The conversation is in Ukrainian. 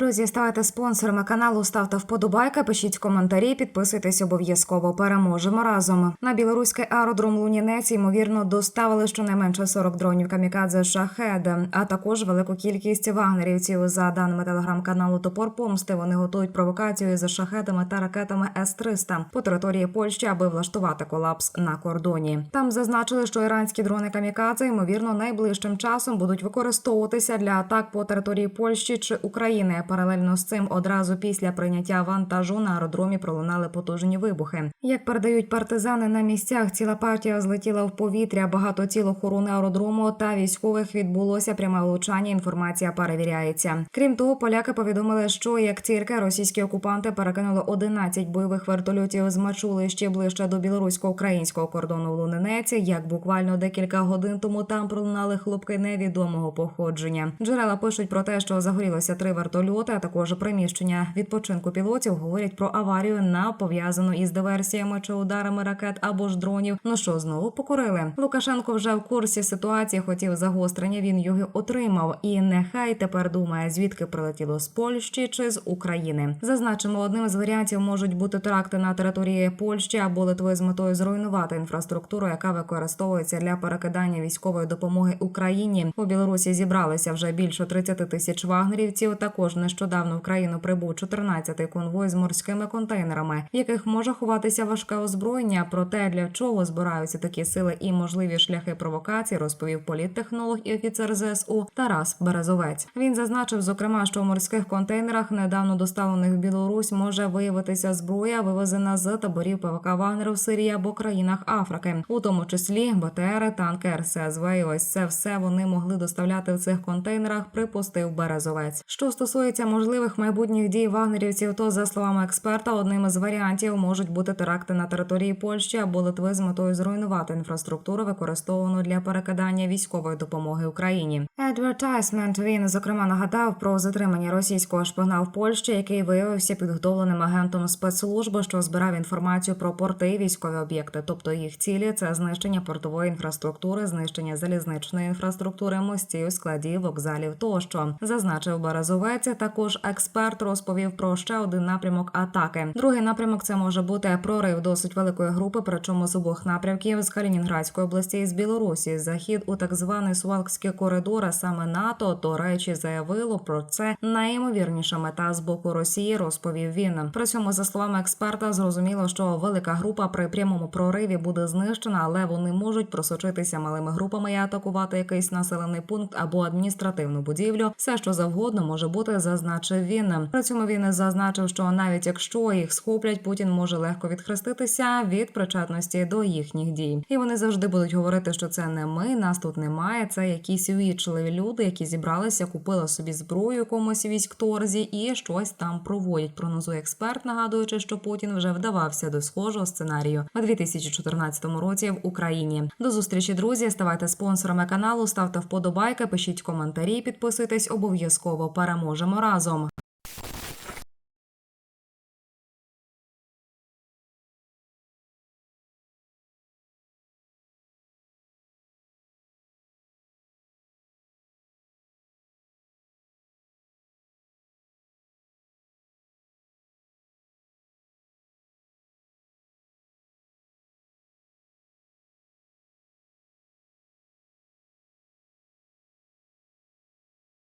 друзі, ставайте спонсорами каналу, ставте вподобайки, пишіть коментарі, підписуйтесь обов'язково. Переможемо разом. На білоруський аеродром Лунінець ймовірно доставили щонайменше 40 дронів камікадзе шахед, а також велику кількість вагнерівців. За даними телеграм-каналу Топор Помсти, вони готують провокацію за шахетами та ракетами С-300 по території Польщі, аби влаштувати колапс на кордоні. Там зазначили, що іранські дрони камікадзе ймовірно найближчим часом будуть використовуватися для атак по території Польщі чи України. Паралельно з цим одразу після прийняття вантажу на аеродромі пролунали потужні вибухи. Як передають партизани на місцях, ціла партія злетіла в повітря. Багато тіл охорони аеродрому та військових відбулося пряме влучання. Інформація перевіряється. Крім того, поляки повідомили, що як тільки російські окупанти перекинули 11 бойових вертольотів з Мачули ще ближче до білорусько-українського кордону в Лунинеці, як буквально декілька годин тому там пролунали хлопки невідомого походження. Джерела пишуть про те, що загорілося три вертольоти, а також приміщення відпочинку пілотів говорять про аварію на пов'язану із диверсіями чи ударами ракет або ж дронів. Ну що знову покорили? Лукашенко вже в курсі ситуації хотів загострення. Він його отримав, і нехай тепер думає, звідки прилетіло з Польщі чи з України. Зазначимо, одним з варіантів можуть бути теракти на території Польщі або Литви з метою зруйнувати інфраструктуру, яка використовується для перекидання військової допомоги Україні. У Білорусі зібралися вже більше 30 тисяч вагнерівців. Також нещодавно в країну прибув 14-й конвой з морськими контейнерами, в яких може ховатися важке озброєння. Про те, для чого збираються такі сили і можливі шляхи провокації, розповів політтехнолог і офіцер ЗСУ Тарас Березовець. Він зазначив, зокрема, що в морських контейнерах, недавно доставлених в Білорусь, може виявитися зброя, вивезена з таборів ПВК Вагнеру в Сирії або країнах Африки, у тому числі БТРи, танки, РСЗВ. І ось це все вони могли доставляти в цих контейнерах. Припустив Березовець. Що стосується можливих майбутніх дій вагнерівців, то за словами експерта, одним із варіантів можуть бути теракти на території Польщі або Литви з метою зруйнувати інфраструктуру, використовану для перекидання військової допомоги Україні. Advertisement він зокрема нагадав про затримання російського шпигуна в Польщі, який виявився підготовленим агентом спецслужби, що збирав інформацію про порти і військові об'єкти, тобто їх цілі це знищення портової інфраструктури, знищення залізничної інфраструктури, мостів, складів, вокзалів тощо, зазначив Березовець. Також експерт розповів про ще один напрямок атаки. Другий напрямок це може бути прорив досить великої групи, причому з обох напрямків з Калінінградської області і з Білорусі. Захід у так званий Сувалкський коридор, а саме НАТО, до речі, заявило про це найімовірніша мета з боку Росії, розповів він. При цьому, за словами експерта, зрозуміло, що велика група при прямому прориві буде знищена, але вони можуть просочитися малими групами і атакувати якийсь населений пункт або адміністративну будівлю. Все, що завгодно може бути, зазначив він. При цьому він зазначив, що навіть якщо їх схоплять, Путін може легко відхреститися від причетності до їхніх дій. І вони завжди будуть говорити, що це не ми, нас тут немає. Це якісь увічливі люди, які зібралися, купили собі зброю якомусь військторзі і щось там проводять. Прогнозує експерт, нагадуючи, що Путін вже вдавався до схожого сценарію у 2014 році в Україні. До зустрічі, друзі. Ставайте спонсорами каналу, ставте вподобайки, пишіть коментарі, підписуйтесь обов'язково. Переможемо разом.